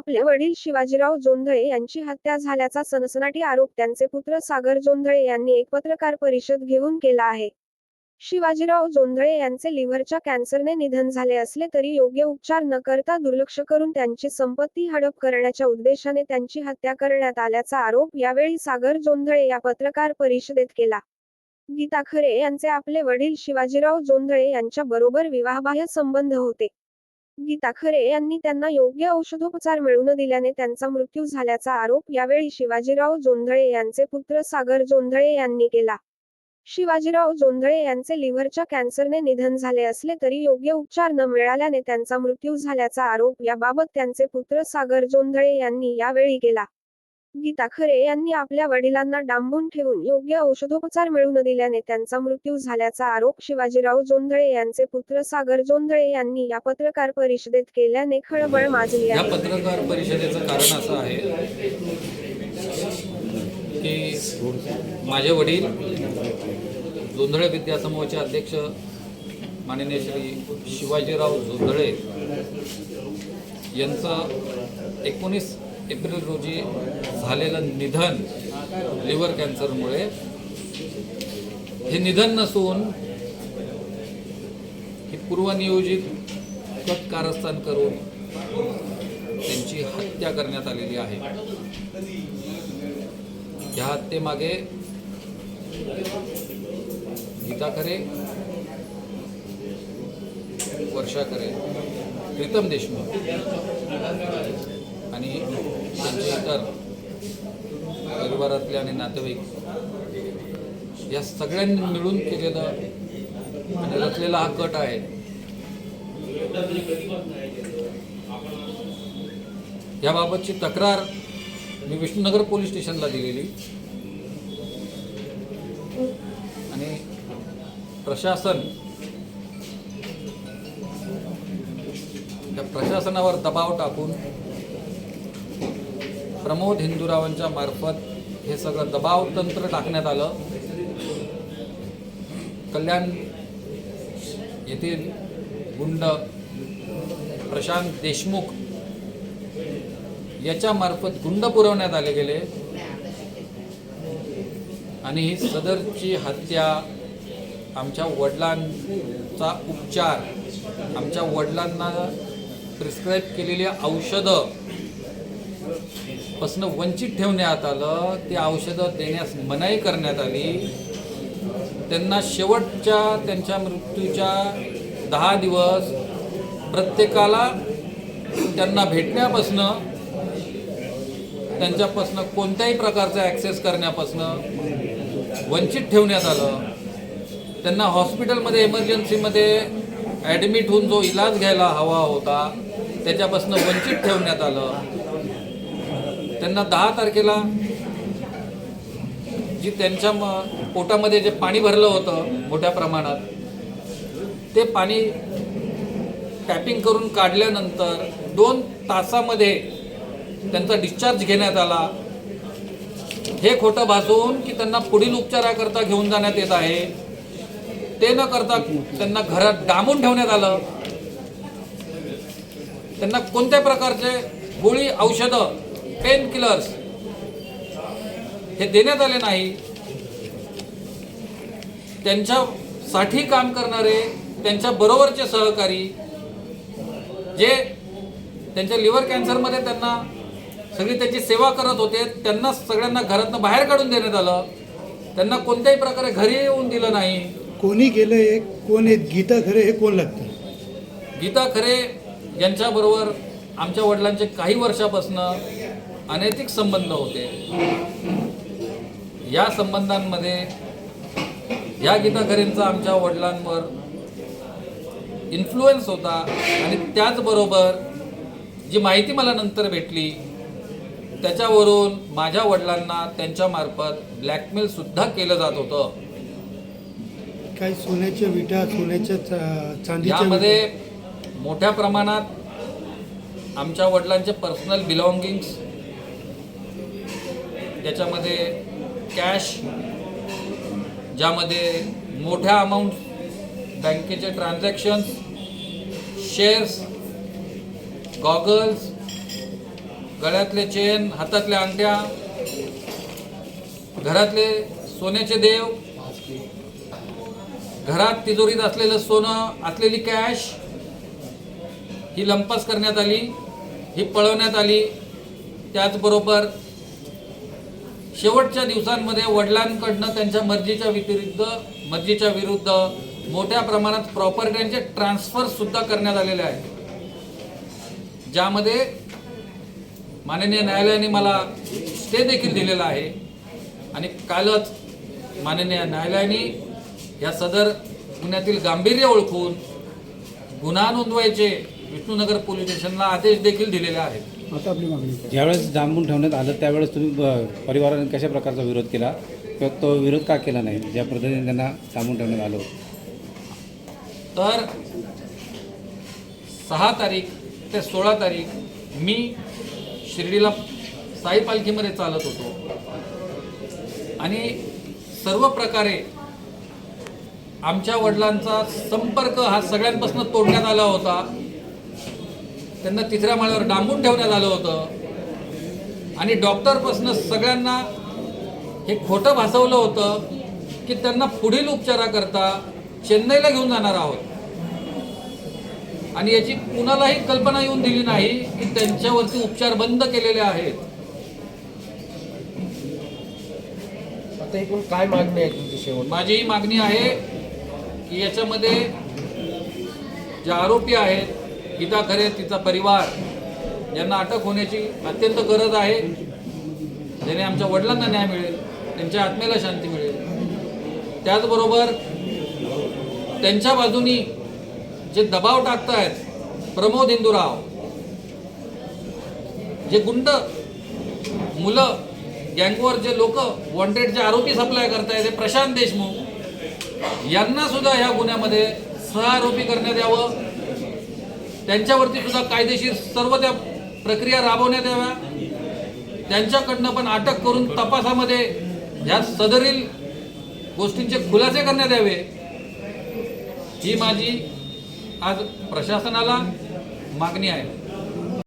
आपले वडील शिवाजीराव जोंधळे यांची हत्या झाल्याचा सनसनाटी आरोप त्यांचे पुत्र सागर जोंधळे यांनी एक पत्रकार परिषद घेऊन केला आहे. शिवाजीराव जोंधळे यांचे लिव्हरच्या कॅन्सरने निधन झाले असले तरी योग्य उपचार न करता दुर्लक्ष करून त्यांची संपत्ती हडप करण्याच्या उद्देशाने त्यांची हत्या करण्यात आल्याचा आरोप यावेळी सागर जोंधळे या पत्रकार परिषदेत केला. गीता खरे यांचे आपले वडील शिवाजीराव जोंधळे यांच्या बरोबर विवाहबाह्य संबंध होते. गीता खरे यांनी त्यांना योग्य औषधोपचार मिळून दिल्याने त्यांचा मृत्यू झाल्याचा आरोप यावेळी शिवाजीराव जोंधळे यांचे पुत्र सागर जोंधळे यांनी केला. शिवाजीराव जोंधळे यांचे लिव्हरच्या कॅन्सरने निधन झाले असले तरी योग्य उपचार न मिळाल्याने त्यांचा मृत्यू झाल्याचा आरोप याबाबत त्यांचे पुत्र सागर जोंधळे यांनी यावेळी केला. गीता खरे यांनी आपल्या वडिलांना डांबून ठेवून योग्य औषधोपचार मिळू न दिल्याने त्यांचा मृत्यू झाल्याचा आरोप शिवाजीराव जोंधळे यांचे पुत्र सागर जोंधळे यांनी या पत्रकार परिषदेत केल्याने खळबळ माजली या आहे. पत्रकार परिषदेचं कारण असं आहे की माझे वडील जोंधळे विद्यासमूहाचे अध्यक्ष माननीय श्री शिवाजीराव जोंधळे यांचं एकोणीस एप्रिल रोजी झालेलं निधन लिव्हर कॅन्सरमुळे. हे निधन नसून ही पूर्वनियोजित कट कारस्थान करून त्यांची हत्या करण्यात आलेली आहे. या हत्येमागे गीता खरे वर्षा खरे प्रीतम देशमुख. आणि त्यांचे इतर परिवारातले आणि नातेवाईक या सगळ्यांनी मिळून केलेलं आणि रचलेला हा कट आहे. याबाबतची तक्रार मी विष्णुनगर पोलीस स्टेशनला दिलेली. आणि प्रशासन त्या प्रशासनावर दबाव टाकून प्रमोद हिंदुरावांच्या मार्फत हे सगळं दबाव तंत्र टाकण्यात आलं. कल्याण येथील गुंड प्रशांत देशमुख याच्यामार्फत गुंड पुरवण्यात आले गेले. आणि ही सदरची हत्या आमच्या वडिलांचा उपचार आमच्या वडिलांना प्रिस्क्राईब केलेली औषधं पासनं वंचित ठेवण्यात आलं ती औषधं देण्यास मनाई करण्यात आली. त्यांना शेवटच्या त्यांच्या मृत्यूच्या दहा दिवस प्रत्येकाला त्यांना भेटण्यापासनं त्यांच्यापासनं कोणत्याही प्रकारचा ॲक्सेस करण्यापासनं वंचित ठेवण्यात आलं. त्यांना हॉस्पिटलमध्ये इमर्जन्सीमध्ये ॲडमिट होऊन जो इलाज घ्यायला हवा होता त्याच्यापासून वंचित ठेवण्यात आलं. त्यांना दहा तारखेला जी त्यांच्या म पोटामध्ये जे पाणी भरलं होतं मोठ्या प्रमाणात ते पाणी टॅपिंग करून काढल्यानंतर दोन तासामध्ये त्यांचा डिस्चार्ज घेण्यात आला. हे खोटं भासून की त्यांना पुढील उपचाराकरता घेऊन जाण्यात येत आहे. ते न करता त्यांना घरात डांबून ठेवण्यात आलं. त्यांना कोणत्या प्रकारचे गोळी औषधं पेन किलर्स. हे देण्यात आले नाही. त्यांच्यासाठी काम करणारे त्यांच्या बरोबरचे सहकारी जे त्यांच्या लिव्हर कॅन्सरमध्ये त्यांना सगळी त्याची सेवा करत होते त्यांना सगळ्यांना घरातनं बाहेर काढून देण्यात आलं. त्यांना कोणत्याही प्रकारे घरी येऊन दिलं नाही. कोणी केलं हे कोण आहेत गीता खरे हे कोण लागतं? गीता खरे यांच्याबरोबर आमच्या वडिलांचे काही वर्षापासनं अनैतिक संबंध होते या संबंधांमध्ये या गीता खरेंचा आमच्या वडिलांवर इन्फ्लुएन्स होता आणि त्याचबरोबर जी माहिती मला नंतर भेटली त्याच्यावरून माझ्या वडिलांना त्यांच्यामार्फत ब्लॅकमेलसुद्धा केलं जात होतं काही सोन्याच्या विटा सोन्याच्या यामध्ये. मोठ्या प्रमाणात आमच्या वडिलांचे पर्सनल बिलॉंगिंग्स त्याच्यामध्ये कॅश ज्यामध्ये मोठ्या अमाऊंट बँकेचे ट्रान्झॅक्शन्स शेअर्स गॉगल्स गळ्यातले चेन हातातल्या अंगठ्या घरातले सोन्याचे देव घरात तिजोरीत असलेलं सोनं असलेली कॅश ही लंपास करण्यात आली ही पळवण्यात आली. त्याचबरोबर शेवटच्या दिवसांमध्ये वडिलांकडनं त्यांच्या मर्जीच्या व्यतिरिक्त मर्जीच्या विरुद्ध मोठ्या प्रमाणात प्रॉपर्ट्यांचे ट्रान्सफर सुद्धा करण्यात आलेले आहे ज्यामध्ये माननीय न्यायालयाने मला स्टे देखील दिलेला आहे. आणि कालच माननीय न्यायालयाने या सदर गुन्ह्यातील गांभीर्य ओळखून गुन्हा नोंदवायचे विष्णुनगर पोलीस स्टेशनला आदेश देखील दिलेले आहेत. आता आपली मागणी? ज्यावेळेस डांबून ठेवण्यात आलं त्यावेळेस तुम्ही परिवाराने कशा प्रकारचा विरोध केला? किंवा तो विरोध का केला नाही ज्या पद्धतीने त्यांना डांबून ठेवण्यात आलं? तर सहा तारीख ते सोळा तारीख मी शिर्डीला साई पालखीमध्ये चालत होतो. आणि सर्व प्रकारे आमच्या वडिलांचा संपर्क हा सगळ्यांपासून तोडण्यात आला होता. त्यांना तिसऱ्या माळ्यावर डांबून ठेवण्यात आलं होतं. आणि डॉक्टरपासून सगळ्यांना हे खोटं भासवलं होतं की त्यांना पुढील उपचाराकरता चेन्नईला घेऊन जाणार आहोत. आणि याची कुणालाही कल्पना येऊन दिली नाही की त्यांच्यावरती उपचार बंद केलेले आहेत. आता एकूण काय मागणी आहे तुमची शेवट माझी ही मागणी आहे की याच्यामध्ये जे आरोपी आहेत गीता खरे तिचा परिवार. यांना अटक होण्याची अत्यंत गरज आहे. ज्याने आमच्या वडिलांना न्याय मिळेल त्यांच्या आत्मेला शांती मिळेल. त्याचबरोबर त्यांच्या बाजूनी जे दबाव टाकतायत प्रमोद इंदुराव जे गुंड मुलं गँगवर जे लोक वॉन्टेडचे आरोपी सप्लाय करतायत ते प्रशांत देशमुख यांना सुद्धा ह्या गुन्ह्यामध्ये सहआरोपी करण्यात यावं. त्यांच्यावरती सुद्धा कायदेशीर सर्व त्या प्रक्रिया राबवण्यात याव्या. त्यांच्याकडनं पण अटक करून तपासामध्ये ह्या सदरील गोष्टींचे खुलासे करण्यात यावे. ही माझी आज प्रशासनाला मागणी आहे.